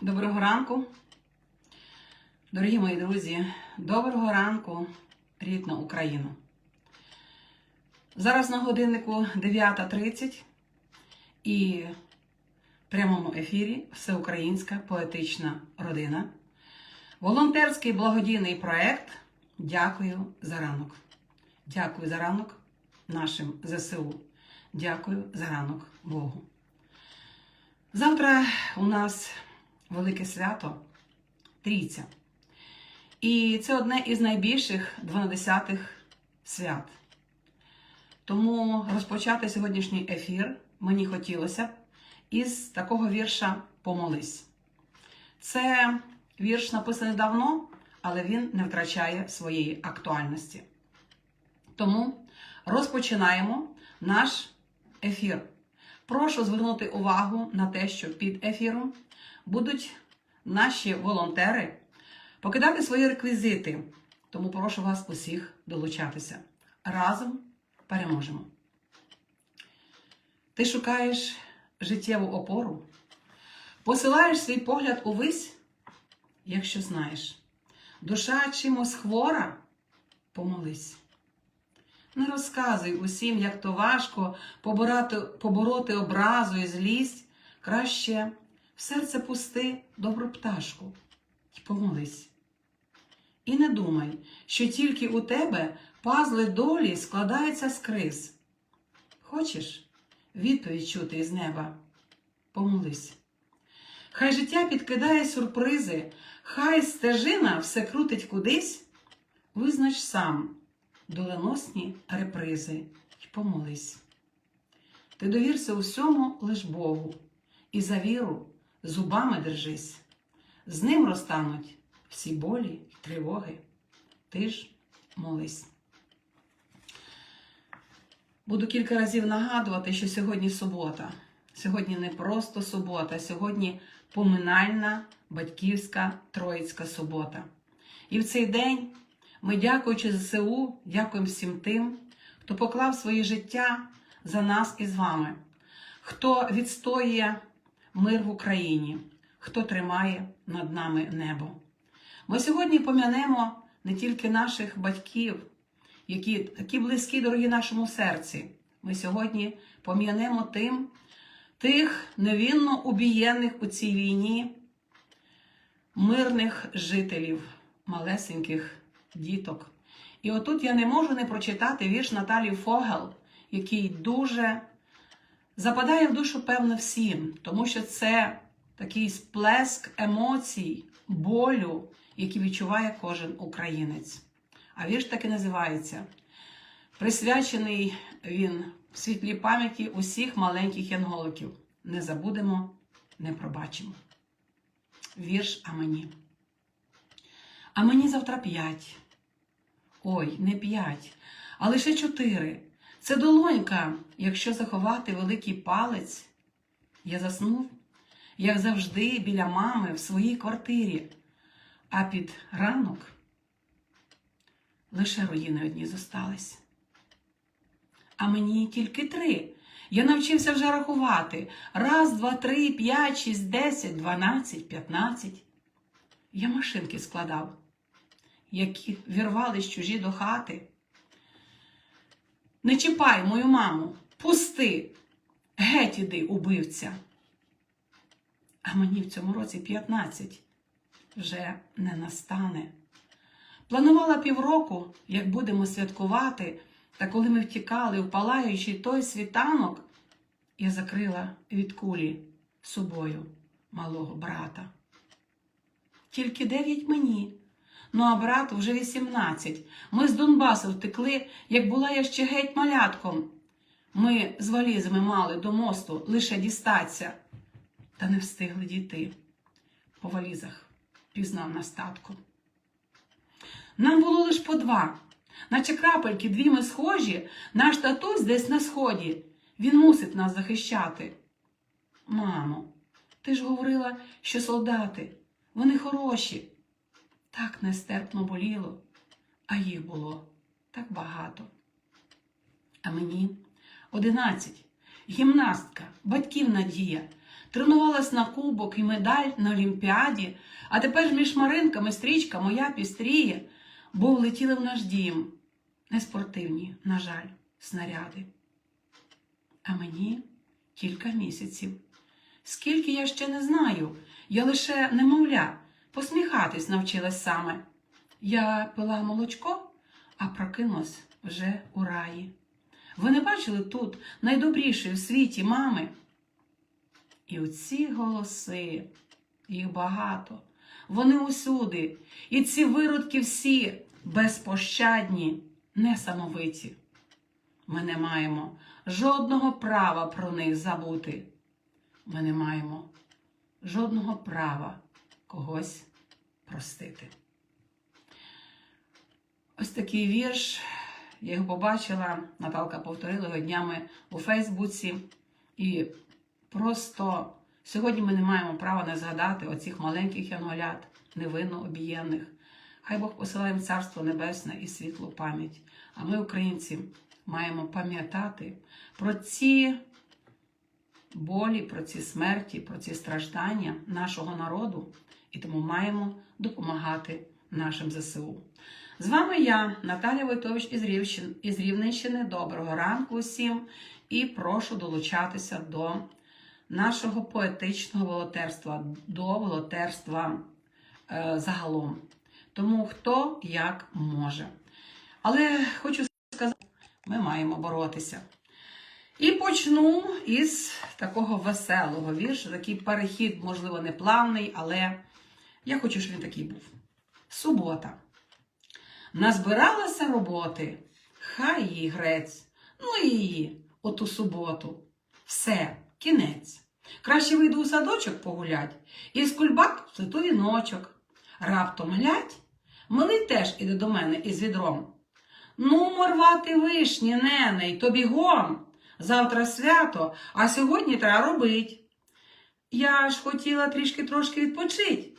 Доброго ранку, дорогі мої друзі, доброго ранку, рідна Україна. Зараз на годиннику 9.30 і в прямому ефірі Всеукраїнська поетична родина. Волонтерський благодійний проект Дякую за ранок. Дякую за ранок нашим ЗСУ. Дякую за ранок Богу. Завтра у нас велике свято Трійця. І це одне із найбільших 12 свят. Тому розпочати сьогоднішній ефір мені хотілося із такого вірша Помолись. Це вірш написаний давно, але він не втрачає своєї актуальності. Тому розпочинаємо наш ефір. Прошу звернути увагу на те, що під ефіром будуть наші волонтери покидати свої реквізити. Тому прошу вас усіх долучатися. Разом переможемо. Ти шукаєш життєву опору, посилаєш свій погляд увись, якщо знаєш, душа чимось хвора, помолись. Не розказуй усім, як то важко побороти, побороти образу і злість, краще в серце пусти добру пташку і помолись. І не думай, що тільки у тебе пазли долі складаються з криз. Хочеш відповідь чути із неба? Помолись. Хай життя підкидає сюрпризи, хай стежина все крутить кудись, визнач сам доленосні репризи й помолись. Ти довірся усьому лиш Богу, і за віру зубами держись. З ним розтануть всі болі тривоги. Ти ж молись. Буду кілька разів нагадувати, що сьогодні субота. Сьогодні не просто субота, сьогодні поминальна батьківська Троїцька субота. І в цей день ми, дякуючи ЗСУ, дякуємо всім тим, хто поклав своє життя за нас і з вами, хто відстоює мир в Україні, хто тримає над нами небо. Ми сьогодні пом'янемо не тільки наших батьків, які такі близькі, дорогі нашому серці. Ми сьогодні пом'янемо тим, тих невинно убієнних у цій війні, мирних жителів, малесеньких діток. І отут я не можу не прочитати вірш Наталі Фогел, який дуже западає в душу, певно, всім, тому що це такий сплеск емоцій, болю, який відчуває кожен українець. А вірш так і називається. Присвячений він в світлій пам'яті усіх маленьких янголиків. Не забудемо, не пробачимо. Вірш а мені. А мені завтра п'ять. Ой, не п'ять, а лише чотири. Це долонька, якщо заховати великий палець. Я заснув, як завжди, біля мами в своїй квартирі, а під ранок лише руїни одні зостались. А мені тільки три. Я навчився вже рахувати. Раз, два, три, п'ять, шість, десять, дванадцять, п'ятнадцять. Я машинки складав які вірвались чужі до хати. Не чіпай мою маму, пусти, геть іди, убивця. А мені в цьому році 15 вже не настане. Планувала півроку, як будемо святкувати, та коли ми втікали в палаючий той світанок, я закрила від кулі собою малого брата. Тільки дев'ять мені. Ну, а брату вже 18. Ми з Донбасу втекли, як була я ще геть малятком. Ми з валізами мали до мосту лише дістаться, та не встигли дійти. По валізах пізнав на статку. Нам було лиш по два, наче крапельки дві ми схожі, наш татусь десь на сході. Він мусить нас захищати. Мамо, ти ж говорила, що солдати, вони хороші. Так нестерпно боліло, а їх було так багато. А мені одинадцять, гімнастка, батьків надія, тренувалась на кубок і медаль на Олімпіаді, а тепер між маринками стрічка моя пістріє, бо влетіли в наш дім неспортивні, на жаль, снаряди. А мені кілька місяців. Скільки я ще не знаю, я лише немовля, посміхатись навчилась саме. Я пила молочко, а прокинулась вже у раї. Ви не бачили тут найдобрішої в світі мами? І оці голоси, їх багато, вони усюди, і ці виродки всі безпощадні, несамовиті. Ми не маємо жодного права про них забути. Ми не маємо жодного права когось простити. Ось такий вірш. Я його побачила, Наталка повторила його днями у Фейсбуці. І просто сьогодні ми не маємо права не згадати оцих маленьких янголят, невинно обієнних. Хай Бог посилає їм царство небесне і світлу пам'ять. А ми, українці, маємо пам'ятати про ці болі, про ці смерті, про ці страждання нашого народу, і тому маємо допомагати нашим ЗСУ. З вами я, Наталя Войтович із Рівненщини. Доброго ранку усім і прошу долучатися до нашого поетичного волонтерства, до волонтерства е, загалом. Тому хто як може. Але хочу сказати, ми маємо боротися. І почну із такого веселого віршу, такий перехід, можливо, не плавний, але я хочу, щоб він такий був. Субота. Назбиралася роботи, хай їй грець, ну і її, оту суботу. Все, кінець. Краще вийду у садочок погулять, і з кульбак плету віночок. Раптом глядь, милий теж іде до мене із відром. Ну, морвати вишні, нене, й то бігом. Завтра свято, а сьогодні треба робить. Я ж хотіла трішки трошки відпочить.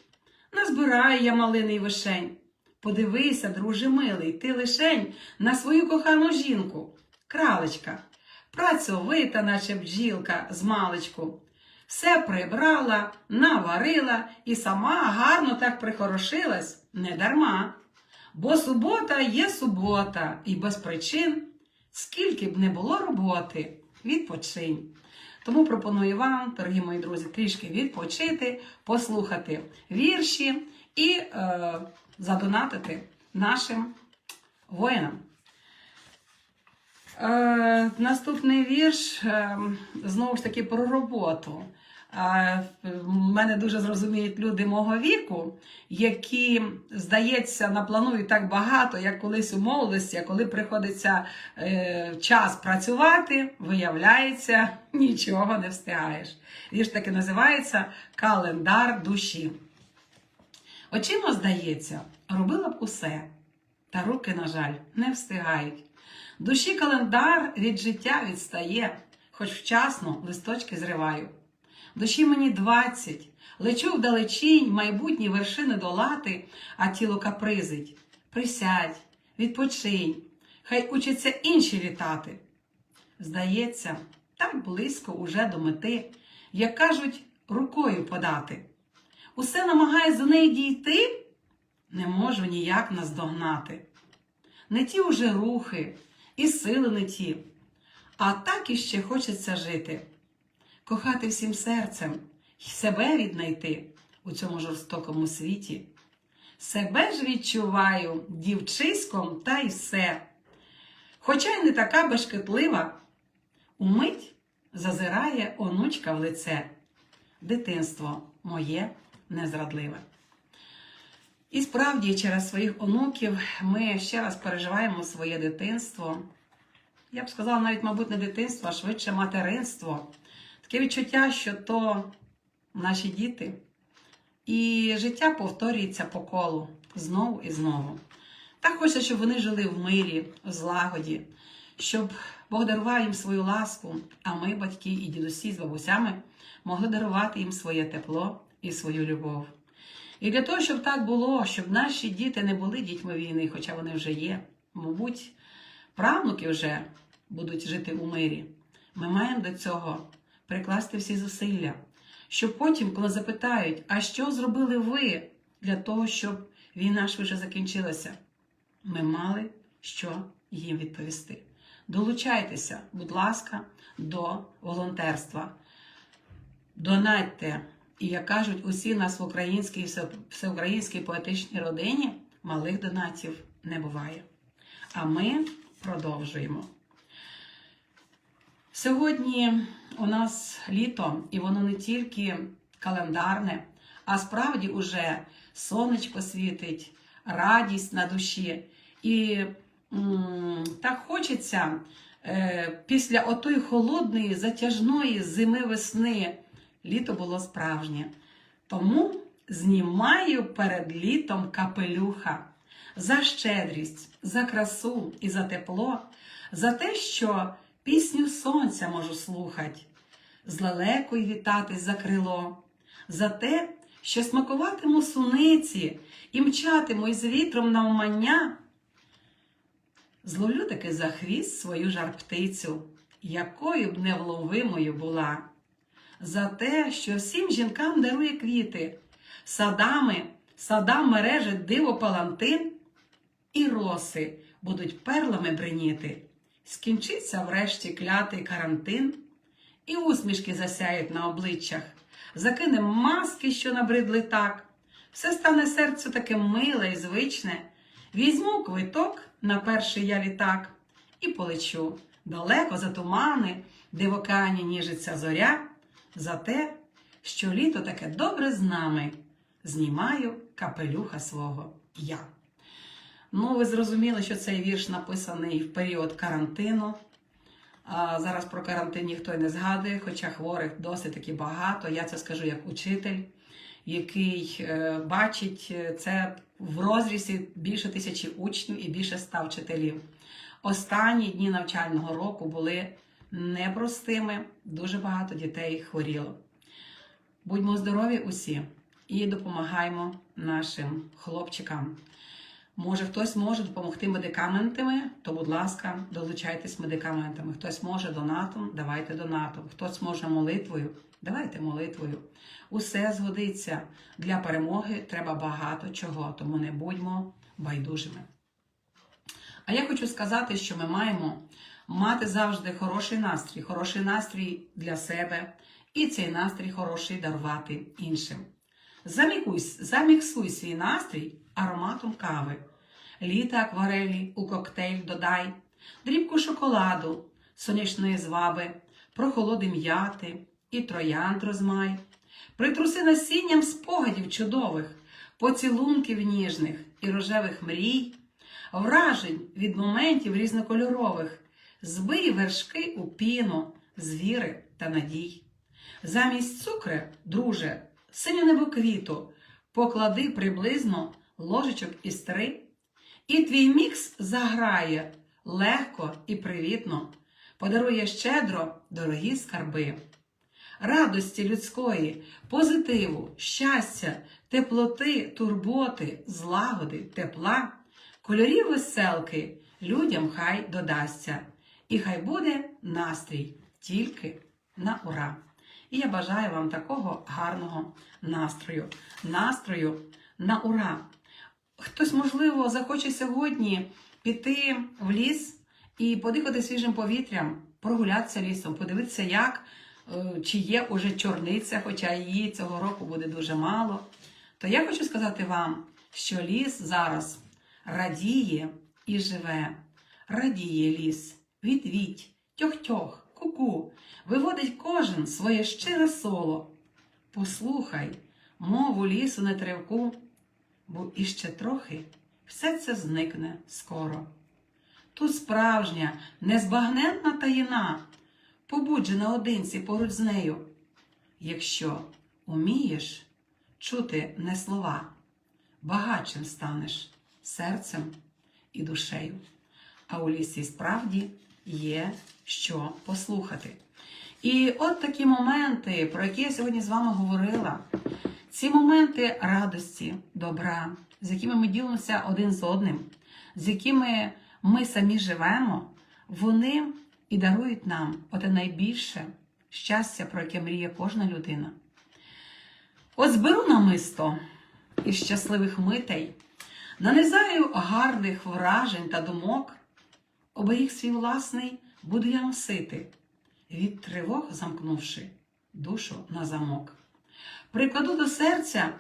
Назбираю я малиний вишень. Подивися, друже милий, ти лишень на свою кохану жінку, кралечка, працьовита, наче бджілка з маличку. Все прибрала, наварила і сама гарно так прихорошилась не дарма. Бо субота є субота, і без причин, скільки б не було роботи, відпочинь. Тому пропоную вам, дорогі мої друзі, трішки відпочити, послухати вірші і е, задонатити нашим воїнам. Е, наступний вірш е, знову ж таки про роботу. Мене дуже зрозуміють люди мого віку, які, здається, напланують так багато, як колись у молодості, а коли приходиться е, час працювати, виявляється, нічого не встигаєш. Вірш таки називається Календар душі. Очима, здається, робила б усе, та руки, на жаль, не встигають. Душі календар від життя відстає, хоч вчасно листочки зриваю. Душі мені двадцять, лечу вдалечінь, майбутні вершини долати, а тіло капризить. Присядь, відпочинь, хай учаться інші літати. Здається, так близько уже до мети, як кажуть, рукою подати. Усе намагає за неї дійти, не можу ніяк наздогнати. Не ті уже рухи, і сили не ті, а так іще хочеться жити кохати всім серцем і себе віднайти у цьому жорстокому світі. Себе ж відчуваю дівчиськом та й все. Хоча й не така бешкетлива, умить зазирає онучка в лице. Дитинство моє незрадливе. І справді, через своїх онуків ми ще раз переживаємо своє дитинство. Я б сказала, навіть, мабуть, не дитинство, а швидше материнство. Таке відчуття, що то наші діти, і життя повторюється по колу знову і знову. Так хочеться, щоб вони жили в мирі, в злагоді, щоб Бог дарував їм свою ласку, а ми, батьки і дідусі з бабусями, могли дарувати їм своє тепло і свою любов. І для того, щоб так було, щоб наші діти не були дітьми війни, хоча вони вже є, мабуть, правнуки вже будуть жити у мирі. Ми маємо до цього прикласти всі зусилля, Щоб потім, коли запитають, а що зробили ви для того, щоб війна швидше закінчилася, ми мали що їм відповісти. Долучайтеся, будь ласка, до волонтерства. Донатьте. І як кажуть, усі нас в українській все- всеукраїнській поетичній родині малих донатів не буває. А ми продовжуємо. Сьогодні у нас літо, і воно не тільки календарне, а справді уже сонечко світить, радість на душі. І м, так хочеться е, після отої холодної, затяжної зими весни. Літо було справжнє. Тому знімаю перед літом капелюха за щедрість, за красу і за тепло, за те, що пісню сонця можу слухать, з лелекою вітатись за крило, за те, що смакуватиму суниці і мчатиму із вітром навмання. Зловлю таки за хвіст свою жар-птицю, якою б невловимою була, за те, що всім жінкам дарує квіти, садами, садам мережить диво палантин, і роси будуть перлами бриніти. Скінчиться врешті клятий карантин, і усмішки засяють на обличчях, закинем маски, що набридли так. Все стане серцю таке миле і звичне. Візьму квиток на перший я літак і полечу далеко за тумани, де в океані ніжиться зоря, за те, що літо таке добре з нами. Знімаю капелюха свого я. Ну, ви зрозуміли, що цей вірш написаний в період карантину. А зараз про карантин ніхто й не згадує, хоча хворих досить таки багато. Я це скажу як учитель, який е, бачить е, це в розрізі більше тисячі учнів і більше ста вчителів. Останні дні навчального року були непростими, дуже багато дітей хворіло. Будьмо здорові усі і допомагаємо нашим хлопчикам. Може, хтось може допомогти медикаментами, то, будь ласка, долучайтесь медикаментами. Хтось може донатом, давайте донатом. Хтось може молитвою, давайте молитвою. Усе згодиться. Для перемоги треба багато чого, тому не будьмо байдужими. А я хочу сказати, що ми маємо мати завжди хороший настрій, хороший настрій для себе, і цей настрій хороший дарувати іншим. Заміксуй свій настрій ароматом кави, літа акварелі у коктейль додай, дрібку шоколаду, сонячної зваби, прохолоди м'яти і троянд розмай, притруси насінням спогадів чудових, поцілунків ніжних і рожевих мрій, вражень від моментів різнокольорових, збий вершки у піну, з віри та надій. Замість цукри, друже, синю небоквіту, поклади приблизно ложечок із три, і твій мікс заграє легко і привітно, подарує щедро дорогі скарби. Радості людської, позитиву, щастя, теплоти, турботи, злагоди, тепла, кольорів веселки людям хай додасться, і хай буде настрій тільки на ура. І я бажаю вам такого гарного настрою, настрою на ура. Хтось, можливо, захоче сьогодні піти в ліс і подихати свіжим повітрям, прогулятися лісом, подивитися, як, е, чи є уже чорниця, хоча її цього року буде дуже мало. То я хочу сказати вам, що ліс зараз радіє і живе. Радіє ліс, відвідь, тьох-тьох, ку-ку, виводить кожен своє щире соло. Послухай, мову лісу не тривку, бо іще трохи все це зникне скоро. Тут справжня, незбагненна таїна, побудь же наодинці поруч з нею. Якщо умієш чути не слова, багатшим станеш серцем і душею. А у лісі справді є що послухати. І от такі моменти, про які я сьогодні з вами говорила, ці моменти радості, добра, з якими ми ділимося один з одним, з якими ми самі живемо, вони і дарують нам оте найбільше щастя, про яке мріє кожна людина. От зберу намисто із щасливих митей, нанизаю гарних вражень та думок, оберіг свій власний буду я носити, від тривог замкнувши душу на замок. Прикладу до серця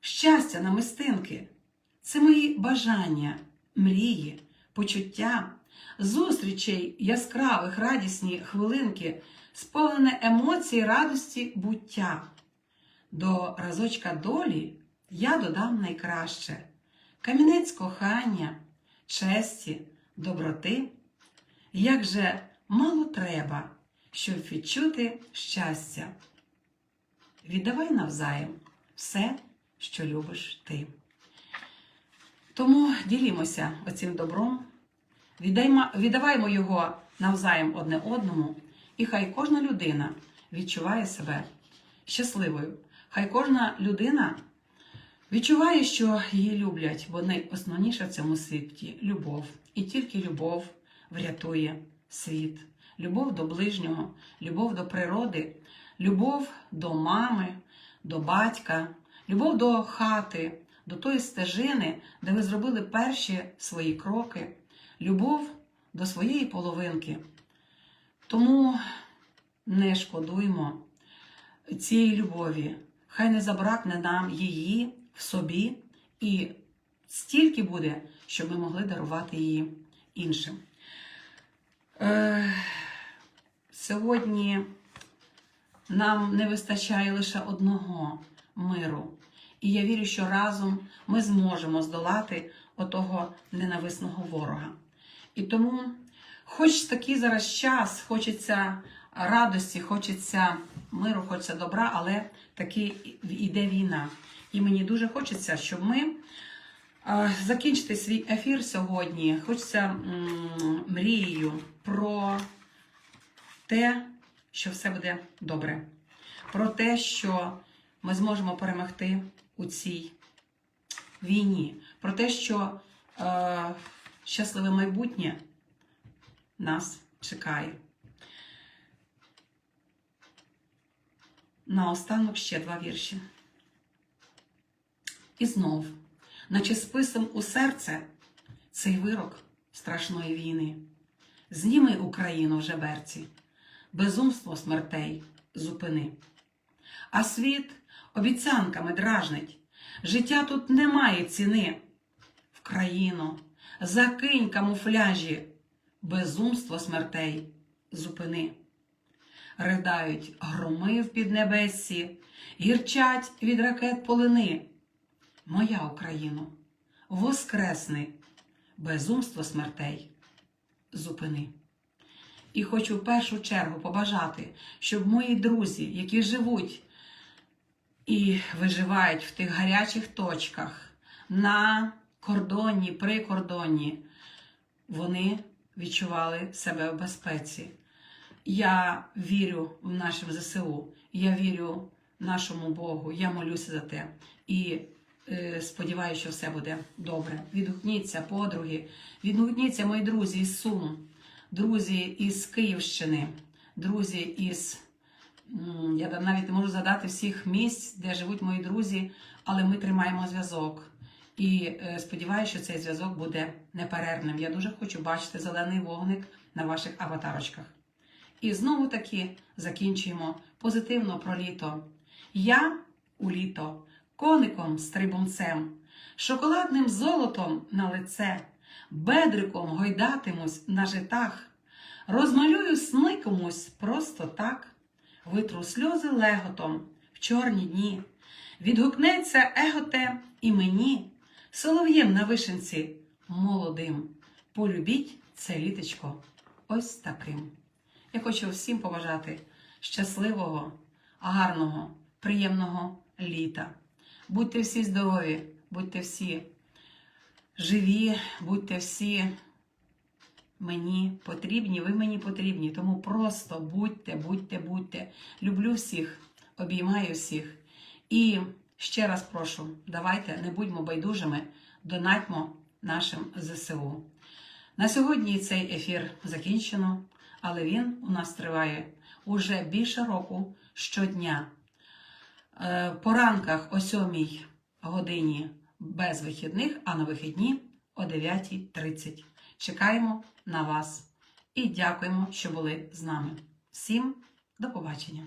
щастя на мистинки, це мої бажання, мрії, почуття, зустрічей яскравих, радісні хвилинки, сповнене емоцій, радості, буття. До разочка долі я додам найкраще камінець кохання, честі, доброти. Як же мало треба, щоб відчути щастя. Віддавай навзаєм все, що любиш ти. Тому ділімося оцим добром, віддаваймо його навзаєм одне одному, і хай кожна людина відчуває себе щасливою. Хай кожна людина відчуває, що її люблять, бо найосновніше в цьому світі любов. І тільки любов врятує світ. Любов до ближнього, любов до природи, любов до мами, до батька, любов до хати, до тої стежини, де ви зробили перші свої кроки, любов до своєї половинки. Тому не шкодуймо цієї любові. Хай не забракне нам її в собі, і стільки буде, щоб ми могли дарувати її іншим. Е, сьогодні нам не вистачає лише одного миру. І я вірю, що разом ми зможемо здолати отого ненависного ворога. І тому, хоч такий зараз час, хочеться радості, хочеться миру, хочеться добра, але таки йде війна. І мені дуже хочеться, щоб ми закінчити свій ефір сьогодні. Хочеться м, мрією про те, що все буде добре, про те, що ми зможемо перемогти у цій війні, про те, що е, щасливе майбутнє нас чекає. Наостанок ще два вірші. І знов, наче списом у серце, цей вирок страшної війни. Зніми Україну в жеберці, безумство смертей зупини. А світ обіцянками дражнить, життя тут немає ціни. В країну закинь камуфляжі, безумство смертей зупини. Ридають громи в піднебессі, гірчать від ракет полини. Моя Україно, воскресни, безумство смертей зупини. І хочу в першу чергу побажати, щоб мої друзі, які живуть і виживають в тих гарячих точках на кордоні, прикордонні, вони відчували себе в безпеці. Я вірю в нашим ЗСУ, я вірю нашому Богу, я молюся за те. І е, сподіваюся, що все буде добре. Відгукніться, подруги, відгукніться, мої друзі із Сум, друзі із Київщини, друзі із. Я навіть не можу згадати всіх місць, де живуть мої друзі, але ми тримаємо зв'язок. І е, сподіваюся, що цей зв'язок буде неперервним. Я дуже хочу бачити зелений вогник на ваших аватарочках. І знову таки закінчуємо позитивно про літо. Я у літо коником стрибунцем, шоколадним золотом на лице, бедриком гойдатимусь на житах, розмалюю сни комусь просто так, витру сльози леготом в чорні дні, відгукнеться еготе і мені, солов'єм на вишенці молодим. Полюбіть це літочко ось таким. Я хочу всім побажати щасливого, гарного, приємного літа. Будьте всі здорові, будьте всі живі, будьте всі мені потрібні, ви мені потрібні. Тому просто будьте, будьте, будьте. Люблю всіх, обіймаю всіх. І ще раз прошу, давайте не будьмо байдужими, донатьмо нашим ЗСУ. На сьогодні цей ефір закінчено, але він у нас триває уже більше року щодня. Е, По ранках о 7 годині без вихідних, а на вихідні о 9.30. Чекаємо на вас і дякуємо, що були з нами. Всім до побачення!